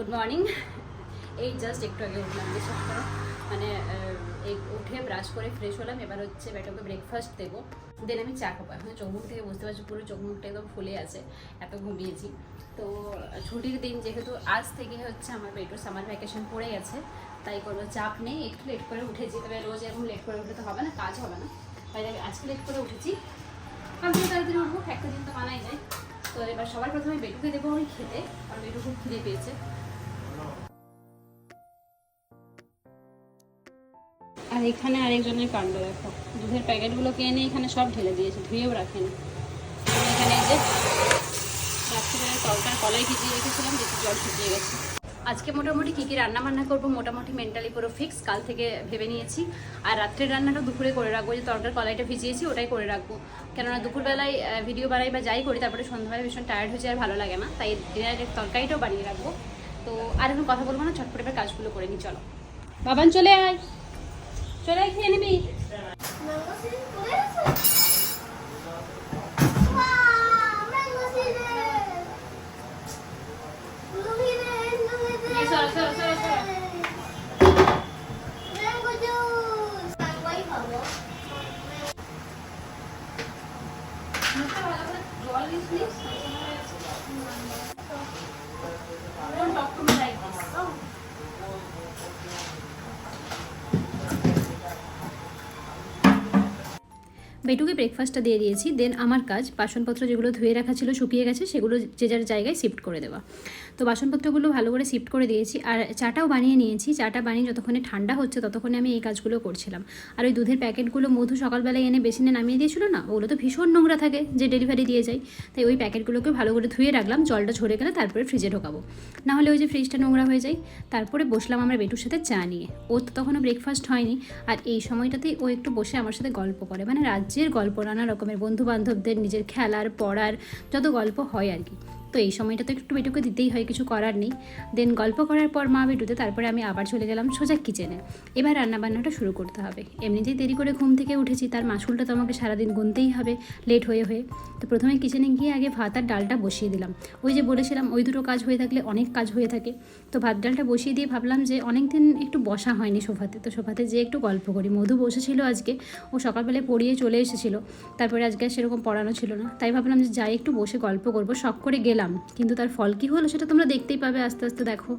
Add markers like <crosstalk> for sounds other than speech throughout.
Good morning. এই just একটু আগে উঠলাম বিশ্বাস করো। মানে উঠে ব্রাশ করে ফ্রেশ হলাম, এবার হচ্ছে বেটাকে ব্রেকফাস্ট দেবো। দেন আমি চা খাব। এখন চোখ মুখ থেকে বুঝতে পারছি, পুরো চোখ মুখটা একদম ফুলে আছে, এত ঘুমিয়েছি। তো, ছুটির দিন যেহেতু আজ থেকে হচ্ছে আমার বেটুর সামার ভ্যাকেশন পড়ে গেছে, তাই কোনো চাপ নেই। একটু লেট করে উঠেছি। তবে রোজ এরকম লেট করে উঠে তো হবে না, কাজ হবে না। তাই আমি আজকে লেট করে উঠেছি। আমি তো তাড়াতাড়ি উঠবো, একটা দিন তো মানাই যায়। তো এবার সবার প্রথমে বেটুকে দেবো আমি খেতে আর বেটু খুব খিদে পেয়েছে। আর এখানে আরেকজনের কাণ্ড, দেখো। দুধের প্যাকেটগুলো এনে এখানে সব ঢেলে দিয়েছে, ধুয়েও রাখেনি। এখানে যে রাত্রিবেলায় তরকার কলাই ভিজিয়ে রেখেছিলাম, যেহেতু জল শুকিয়ে গেছে। আজকে মোটামুটি কী কী রান্না বান্না করব মোটামুটি মেন্টালি পুরো ফিক্স কাল থেকে ভেবে নিয়েছি। আর রাত্রের রান্নাটা দুপুরে করে রাখব যে তরকার কলাইটা ভিজিয়েছি, ওটাই করে রাখব। কেননা দুপুরবেলায় ভিডিও বানাই বা যাই করি, তারপরে সন্ধ্যাবেলায় ভীষণ টায়ার্ড হয়ে যায় আর ভালো লাগে না। তাই ডিনারের তরকারিটাও বানিয়ে রাখব। তো আর এখন কথা বলব না ছটপট কাজগুলো করে নিই চলো। বাবান চলে আয়। চলে আয় খেয়ে নিবি বেটুকে ব্রেকফাস্টটা দিয়ে দিয়েছি। দেন আমার কাজ, বাসনপত্র যেগুলো ধুয়ে রাখা ছিল, শুকিয়ে গেছে, সেগুলো যে যার জায়গায় শিফট করে দেওয়া। তো বাসনপত্রগুলো ভালো করে শিফট করে দিয়েছি। আর চাটাও বানিয়ে নিয়েছি। চাটা বানিয়ে যতক্ষণে ঠান্ডা হচ্ছে, ততক্ষণে আমি এই কাজগুলো করছিলাম। আর ওই দুধের প্যাকেটগুলো মধু সকালবেলায় এনে বেসিনে নামিয়ে দিয়েছিল না, ওগুলো তো ভীষণ নোংরা থাকে যে ডেলিভারি দিয়ে যায়। তাই ওই প্যাকেটগুলোকে ভালো করে ধুয়ে রাখলাম, জলটা ঝরে গেলে তারপরে ফ্রিজে ঢোকাবো। না হলে ওই যে ফ্রিজটা নোংরা হয়ে যায়, তারপরে বসলাম আমরা বেটুর সাথে চা নিয়ে। ও তো তখনও ব্রেকফাস্ট হয়নি। আর এই সময়টাতেই ও একটু বসে আমার সাথে গল্প করে। মানে রাজ্যের গল্প নানা রকমের বন্ধু বান্ধবদের নিজের খেলার পড়ার যত গল্প হয় আর কি। তো এই সময়টা তো একটু বেটুকে দিতেই হয়, কিছু করার নেই। দেন গল্প করার পর মা বেটুতে তারপরে আমি আবার চলে গেলাম সোজা কিচেনে এবার রান্নাবান্নাটা শুরু করতে হবে। এমনিতেই দেরি করে ঘুম থেকে উঠেছি, তার মাসুলটা তো আমাকে সারাদিন গুনতেই হবে লেট হয়ে হয়ে। তো প্রথমে কিচেনে গিয়ে আগে ভাত আর ডালটা বসিয়ে দিলাম। ওই যে বলেছিলাম, ওই দুটো কাজ হয়ে থাকলে অনেক কাজ হয়ে থাকে। তো ভাত ডালটা বসিয়ে দিয়ে ভাবলাম যে অনেক দিন একটু বসা হয়নি সোফাতে। তো সোফাতে যে একটু গল্প করি। মধু বসেছিল আজকে, ও সকালবেলায় পড়িয়ে চলে এসেছিল। তারপরে আজকে সেরকম পড়ানো ছিল না। তাই ভাবলাম যে যাই, একটু বসে গল্প করব। শখ করে গেলাম। কিন্তু তার ফল কি হলো সেটা তোমরা দেখতেই পাবে। আস্তে আস্তে দেখো।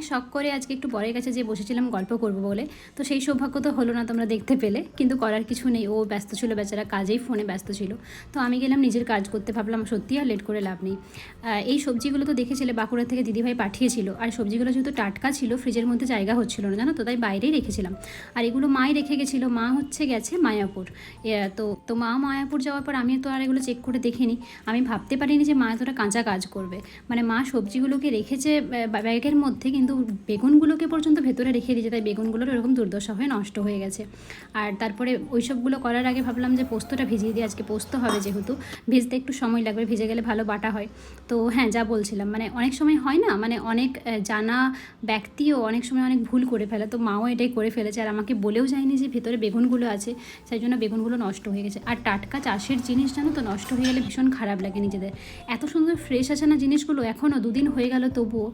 অনেক শখ করে আজকে একটু বরের কাছে যে বসেছিলাম গল্প করব বলে। তো সেই সৌভাগ্য তো হলো না তোমরা দেখতে পেলে, কিন্তু করার কিছু নেই। ও ব্যস্ত ছিল, বেচারা কাজেই ফোনে ব্যস্ত ছিল। তো আমি গেলাম নিজের কাজ করতে, ভাবলাম সত্যি আর লেট করে লাভ নেই। এই সবজিগুলো তো দেখেছিলে বাঁকুড়া থেকে দিদিভাই পাঠিয়েছিল। আর সবজিগুলো যেহেতু টাটকা ছিল, ফ্রিজের মধ্যে জায়গা হচ্ছিল না, জানো তো, তাই বাইরেই রেখেছিলাম। আর এগুলো মাই রেখে গেছিল, মা হচ্ছে গেছে মায়াপুর। তো তো মা মায়াপুর যাওয়ার পর আমি তো আর এগুলো চেক করে দেখিনি। আমি ভাবতে পারিনি যে মা এতটা কাঁচা কাজ করবে। মানে মা সবজিগুলোকে রেখেছে ব্যা- ব্যাগের মধ্যে, কিন্তু বেগুনগুলোকে পর্যন্ত ভেতরে রেখে দিয়েছে তাই বেগুনগুলোর এরকম দুর্দশা হয়ে নষ্ট হয়ে গেছে। আর তারপরে ওই সবগুলো করার আগে ভাবলাম যে পোস্তটা ভিজিয়ে দিই আজকে পোস্ত হবে যেহেতু ভিজতে একটু সময় লাগবে ভিজে গেলে ভালো বাটা হয়। তো হ্যাঁ যা বলছিলাম মানে অনেক সময় হয় না মানে অনেক জানা ব্যক্তিও অনেক সময় অনেক ভুল করে ফেলে তো মাও এটাই করে ফেলেছে আর আমাকে বলেও যায়নি যে ভেতরে বেগুনগুলো আছে সেই জন্য বেগুনগুলো নষ্ট হয়ে গেছে। আর টাটকা চাষের জিনিস জানো তো নষ্ট হয়ে গেলে ভীষণ খারাপ লাগে নিজেদের। এত সুন্দর ফ্রেশ আছে না জিনিসগুলো এখনও দুদিন হয়ে গেল তবুও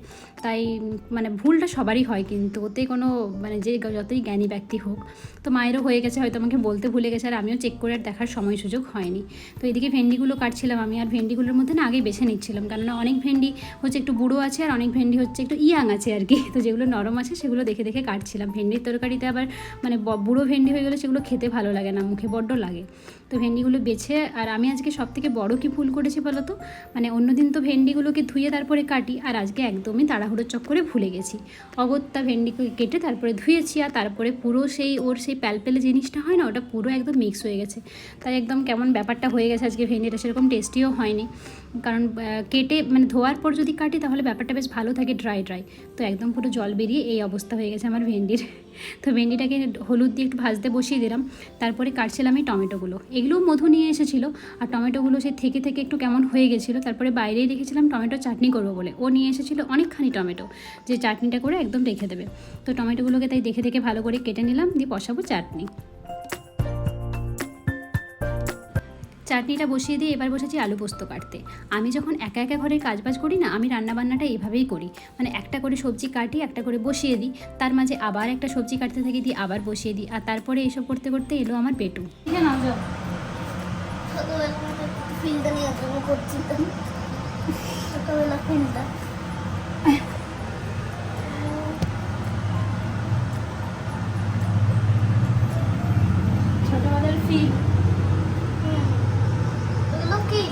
তাই উম, মানে ভুলটা সবারই হয় কিন্তু ওতে কোনো মানে যে যতই জ্ঞানী ব্যক্তি হোক, তো মায়েরও হয়ে গেছে, হয়তো আমাকে বলতে ভুলে গেছে, আর আমিও চেক করে আর দেখার সময় সুযোগ হয়নি। তো এদিকে ভেন্ডিগুলো কাটছিলাম আমি, আর ভেন্ডিগুলোর মধ্যে না আগেই বেছে নিচ্ছিলাম, কেননা অনেক ভেন্ডি হচ্ছে একটু বুড়ো আছে, আর অনেক ভেন্ডি হচ্ছে একটু ইয়াং আছে আর কি। তো যেগুলো নরম আছে, সেগুলো দেখে দেখে কাটছিলাম। ভেন্ডির তরকারিতে আবার মানে বুড়ো ভেন্ডি হয়ে গেলে সেগুলো খেতে ভালো লাগে না, মুখে বড্ড লাগে। তো ভেন্ডিগুলো বেছে, আর আমি আজকে সব থেকে বড়ো কি ভুল করেছি বলো তো মানে অন্যদিন তো ভেন্ডিগুলোকে ধুয়ে তারপরে কাটি, আর আজকে একদমই তাড়াহুড়োর চক্করে ভুলে গেছি। অগত্যা ভেন্ডিকে কেটে তারপরে ধুয়েছি, আর তারপরে পুরো সেই, ওর সেই প্যালপেলে জিনিসটা হয় না, ওটা পুরো একদম মিক্স হয়ে গেছে। তাই একদম কেমন ব্যাপারটা হয়ে গেছে আজকে ভেন্ডিটা সেরকম টেস্টিও হয়নি। কারণ কেটে মানে ধোয়ার পর যদি কাটি তাহলে ব্যাপারটা বেশ ভালো থাকে ড্রাই ড্রাই তো একদম পুরো জল বেরিয়ে এই অবস্থা হয়ে গেছে আমার ভেন্ডির। <laughs> তো ভেন্ডিটাকে হলুদ দিয়ে একটু ভাজতে বসিয়ে দিলাম। তারপরে কাটছিলাম এই টমেটোগুলো। এগুলোও মধু নিয়ে এসেছিল। আর টমেটোগুলো সে থেকে থেকে একটু কেমন হয়ে গেছিল। তারপরে বাইরেই রেখেছিলাম টমেটো চাটনি করব বলে। ও নিয়ে এসেছিল অনেকখানি টমেটো। যে চাটনিটা করে একদম রেখে দেবে। তো টমেটোগুলোকে তাই দেখে দেখে ভালো করে কেটে নিলাম। দিয়ে বসাবো চাটনি। চাটনিটা বসিয়ে দিয়ে এবার বসেছি আলু পোস্ত কাটতে। আমি যখন একা একা ঘরের কাজবাজ করি না আমি রান্নাবান্নাটা এইভাবেই করি। মানে একটা করে সবজি কাটি একটা করে বসিয়ে দিই। তার মাঝে আবার একটা সবজি কাটতে থাকি দিই আবার বসিয়ে দিই। আর তারপরে এসব করতে করতে এলো আমার পেটু। ঠিক আছে ছোটবেলা ফিল্ডটা নিয়ে একদম করছিলাম ছোটবেলা ফিল্ডটা ছোটবেলার ফিল ওগুলো কি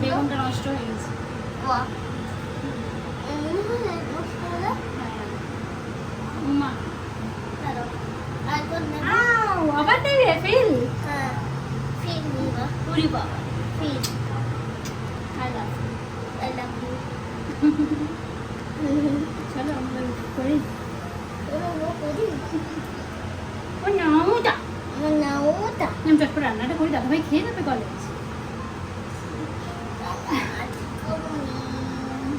বেগুনটা নষ্ট হয়ে গেছে বাহ এমনি হয় না নষ্ট হলে মা দাঁড়াও আরেকবার নেব আউ আবার দেবে ফিল হ্যাঁ ফিল নিবা পুরি বাবা feel I love I love you চলো আমরা করি ওরা করি ও নাওটা আমার নাও ওটা আমি চট করে রান্নাটা করি দাদা ভাই খেয়ে যাবে কলেজ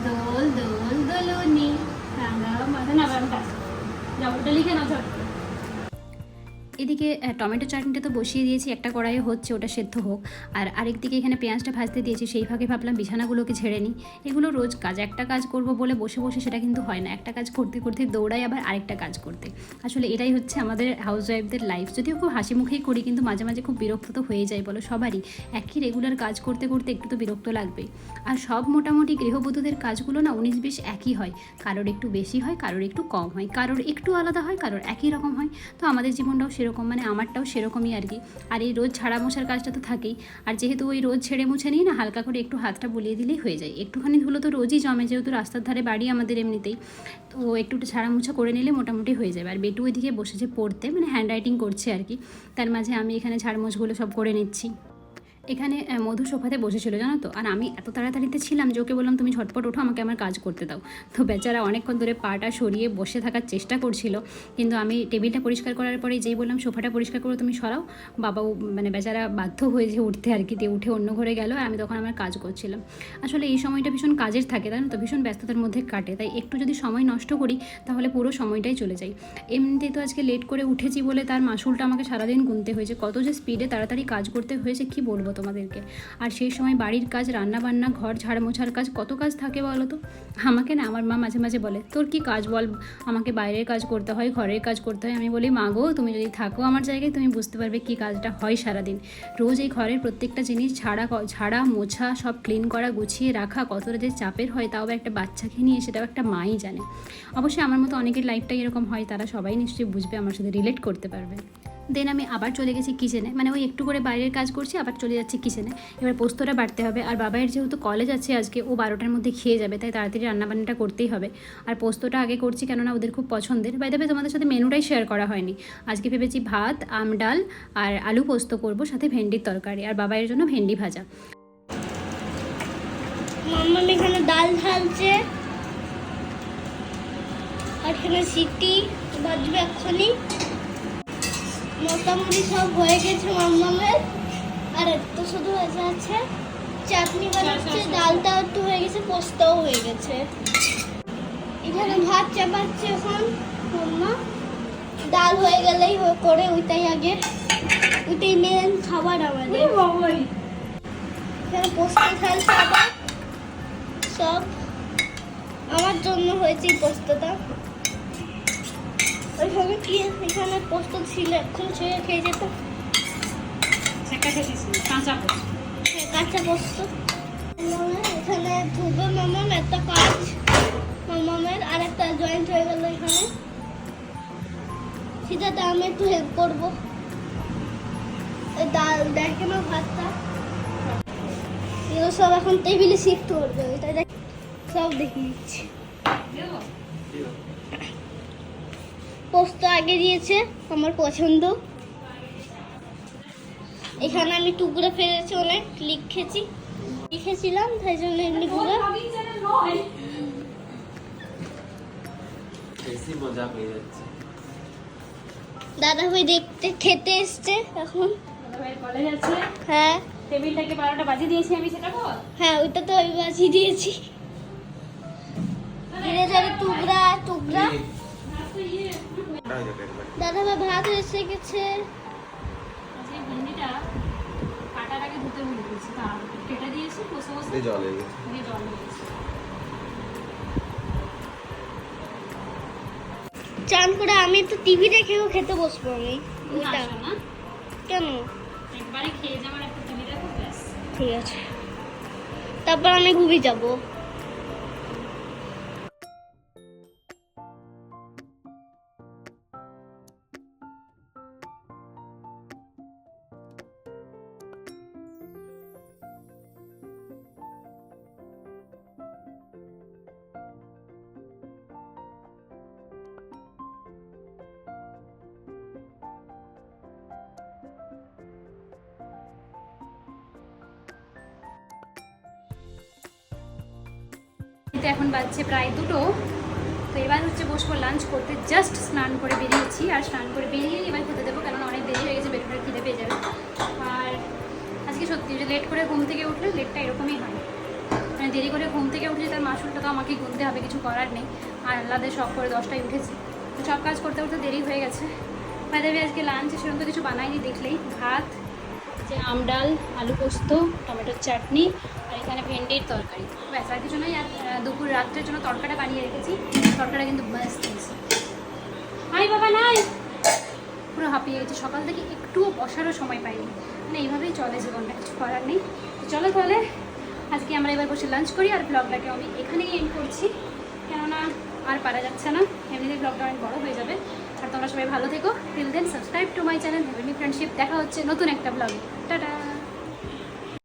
দোল দোল দোলনি রাঙা মাথা না কাজ যাব ওটা লিখে নাও করে। এদিকে টমেটো চাটনিটা তো বসিয়ে দিয়েছি, একটা কড়াইয়ে হচ্ছে, ওটা সেদ্ধ হোক। আর আরেক দিকে এখানে পেঁয়াজটা ভাজতে দিয়েছি, সেই ফাঁকে ভাবলাম বিছানাগুলোকে ঝেড়ে নিই। এগুলো রোজ কাজ, একটা কাজ করব বলে বসে বসে সেটা কিন্তু হয় না। একটা কাজ করতে করতে দৌড়াই, আবার আরেকটা কাজ করতে। আসলে এটাই হচ্ছে আমাদের হাউস ওয়াইফদের লাইফ যদিও খুব হাসি মুখেই করি, কিন্তু মাঝে মাঝে খুব বিরক্ত তো হয়ে যায়, বলো সবারই। একই রেগুলার কাজ করতে করতে একটু তো বিরক্ত লাগবেই। আর সব মোটামুটি গৃহবধূদের কাজগুলো না উনিশ বিশ একই হয়। কারোর একটু বেশি হয়, কারোর একটু কম হয়। কারোর একটু আলাদা হয়, কারোর একই রকম হয়। তো আমাদের জীবনটাও সেরকম মানে আমারটাও সেরকমই আর কি। আর এই রোজ ঝাড়া মশার কাজটা তো থাকেই। আর যেহেতু ওই রোজ ছেড়ে মুছে নিই না, হালকা করে একটু হাতটা বলিয়ে দিলেই হয়ে যায়। একটুখানি ধুলো তো রোজই জমে, যেহেতু রাস্তার ধারে বাড়ি আমাদের এমনিতেই। তো একটু ছাড়া মুছা করে নিলে মোটামুটি হয়ে যাবে। আর বেটু ওইদিকে বসেছে পড়তে মানে হ্যান্ড রাইটিং করছে আর কি। তার মাঝে আমি এখানে ঝাড়মুছগুলো সব করে নিচ্ছি। এখানে মধু সোফাতে বসেছিল, জানো তো? আর আমি এত তাড়াতাড়িতে ছিলাম যে ওকে বললাম, তুমি ঝটপট ওঠো, আমাকে আমার কাজ করতে দাও। তো বেচারা অনেকক্ষণ ধরে পাটা সরিয়ে বসে থাকার চেষ্টা করছিল। কিন্তু আমি টেবিলটা পরিষ্কার করার পরে যেই বললাম, সোফাটা পরিষ্কার করে, তুমি সরাও। বাবাও মানে বেচারা বাধ্য হয়েছে উঠতে আর কি, দিয়ে উঠে অন্য ঘরে গেল, আর আমি তখন আমার কাজ করছিলাম। আসলে এই সময়টা ভীষণ কাজের থাকে তাই না তো? ভীষণ ব্যস্ততার মধ্যে কাটে। তাই একটু যদি সময় নষ্ট করি, তাহলে পুরো সময়টাই চলে যায়। এমনিতেই তো আজকে লেট করে উঠেছি বলে তার মাসুলটা আমাকে সারাদিন গুনতে হয়েছে। কত যে স্পিডে তাড়াতাড়ি কাজ করতে হয়েছে, কি বলব তোমাদেরকে। আর সেই সময় বাড়ির কাজ রান্না বান্না ঘর ঝাড় মোছার কাজ, কত কাজ থাকে বলো তো? আমাকে না, আমার মা মাঝে মাঝে বলে, তোর কি কাজ বল? আমাকে বাইরের কাজ করতে হয়, ঘরের কাজ করতে হয়। আমি বলি, মা গো, তুমি যদি থাকো আমার জায়গায়, তুমি বুঝতে পারবে কি কাজটা হয় সারাদিন। রোজ এই ঘরের প্রত্যেকটা জিনিস ক- ঝাড়া, মোছা, সব ক্লিন করা, গুছিয়ে রাখা, কতটা যে চাপের হয় তাও একটা বাচ্চাকে নিয়ে সেটাও একটা মাই জানে। অবশ্যই আমার মতো অনেকের লাইফটাই এরকম হয়, তারা সবাই নিশ্চয়ই বুঝবে, আমার সাথে রিলেট করতে পারবে। দেন আমি আবার চলে গেছি কিচেনে মানে ওই একটু করে বাইরের কাজ করছি, আবার চলে যাচ্ছি কিচেনে এবার পোস্তটা বাড়তে হবে। আর বাবাইয়ের যেহেতু কলেজ আছে আজকে, ও বারোটার মধ্যে খেয়ে যাবে, তাই তাড়াতাড়ি রান্নাবান্নাটা করতেই হবে। আর পোস্তটা আগে করছি কেননা ওদের খুব পছন্দের। বাই দেবে তোমাদের সাথে মেনুটাই শেয়ার করা হয়নি। আজকে ভেবেছি ভাত, আম, ডাল আর আলু পোস্ত করব, সাথে ভেন্ডির তরকারি। আর বাবাইয়ের জন্য ভেন্ডি ভাজা। ডাল ঢালছে। আর এখানে সিটি, বাজবে এক্ষুনি। মোটামুটি সব হয়ে গেছে মাম্মামের। আর একটু শুধু হয়ে আছে চাটনি বানাচ্ছে ডালটাও একটু হয়ে গেছে পোস্তাও হয়ে গেছে। এখানে ভাত চাপাচ্ছে এখন মাম্মা। ডাল হয়ে গেলেই করে ওইটাই আগে। ওইটাই মেন খাবার আমাদের। এখানে পোস্ত ঢালছে আবার সব। আমার জন্য হয়েছে এই পোস্তটা। ওইখানে কি এখানে পোস্ত ছিল এখন ছেড়ে খেয়ে যেত। কাঁচা হ্যাঁ, কাঁচা পোস্ত। এখানে ধুবে মামাম একটা কাজ। মামামের আর একটা জয়েন্ট হয়ে গেল এখানে। সেটাতে আমি একটু হেল্প করব। ডাল দেখে না ভাতটা। এগুলো সব এখন টেবিলে শিফট করবে দেখ। সব দেখে নিচ্ছি পোস্ত আগে দিয়েছে আমার পছন্দ। এখানে আমি টুকরো ফেলেছি অনেক লিখেছি। লিখেছিলাম তাই জন্য এমনি যাচ্ছে। দাদা ভাই দেখতে খেতে এসছে এখন। হ্যাঁ। টেবিলটাকে বারোটা বাজিয়ে দিয়েছি আমি সেটা হ্যাঁ ওইটা তো আমি বাজিয়ে দিয়েছি। ধীরে ধীরে টুকরা টুকরা। দাদা ভাই ভাত এসে গেছে। কাটার আগে ধুতে ভুলে গেছি কেটে দিয়েছি বসে বসে জল দিয়ে জল দিয়েছি। চান করে আমি তো টিভি দেখেও খেতে বসবো আমি। কেন? একবারে খেয়ে যাওয়ার একটা টিভি দেখো ব্যাস। ঠিক আছে। তারপর আমি ঘুমিয়ে যাব। তো এখন বাজছে প্রায় দুটো। তো এবার হচ্ছে বসবো লাঞ্চ করতে। জাস্ট স্নান করে বেরিয়েছি আর স্নান করে বেরিয়ে এবার খেতে দেবো, কেননা অনেক দেরি হয়ে গেছে বের খিদে পেয়ে যাবে। আর আজকে সত্যি যে লেট করে ঘুম থেকে উঠলে লেটটা এরকমই হয়। মানে দেরি করে ঘুম থেকে উঠলে তার মাসুলটা তো আমাকে গুনতে হবে, কিছু করার নেই। আর আল্লাদে শখ করে দশটায় উঠেছি। তো সব কাজ করতে করতে দেরি হয়ে গেছে। বাইরে আজকে লাঞ্চে সেরকম তো কিছু বানাইনি, দেখলেই। ভাত যে আমডাল আলু পোস্ত, টমেটোর চাটনি আর এখানে ভেন্ডির তরকারি। ব্যাস, আর কিছু নয় আর দুপুর রাত্রের জন্য তরকাটা বানিয়ে রেখেছি। তরকাটা কিন্তু দিয়েছি হাই বাবা, নাই! পুরো হাঁপিয়ে গেছি। সকাল থেকে একটুও বসারও সময় পাইনি। মানে এইভাবেই চলে জীবনটা কিছু করার নেই। চলো তাহলে, আজকে আমরা এবার বসে লাঞ্চ করি, আর ব্লগটাকে আমি এখানেই এন্ড করছি। কেননা আর পারা যাচ্ছে না। এমনিতে ব্লগটা অনেক বড় হয়ে যাবে। আর তোমরা সবাই ভালো থেকো। Till then subscribe to my channel heavenly friendship দেখা হচ্ছে নতুন একটা ব্লগে টাটা!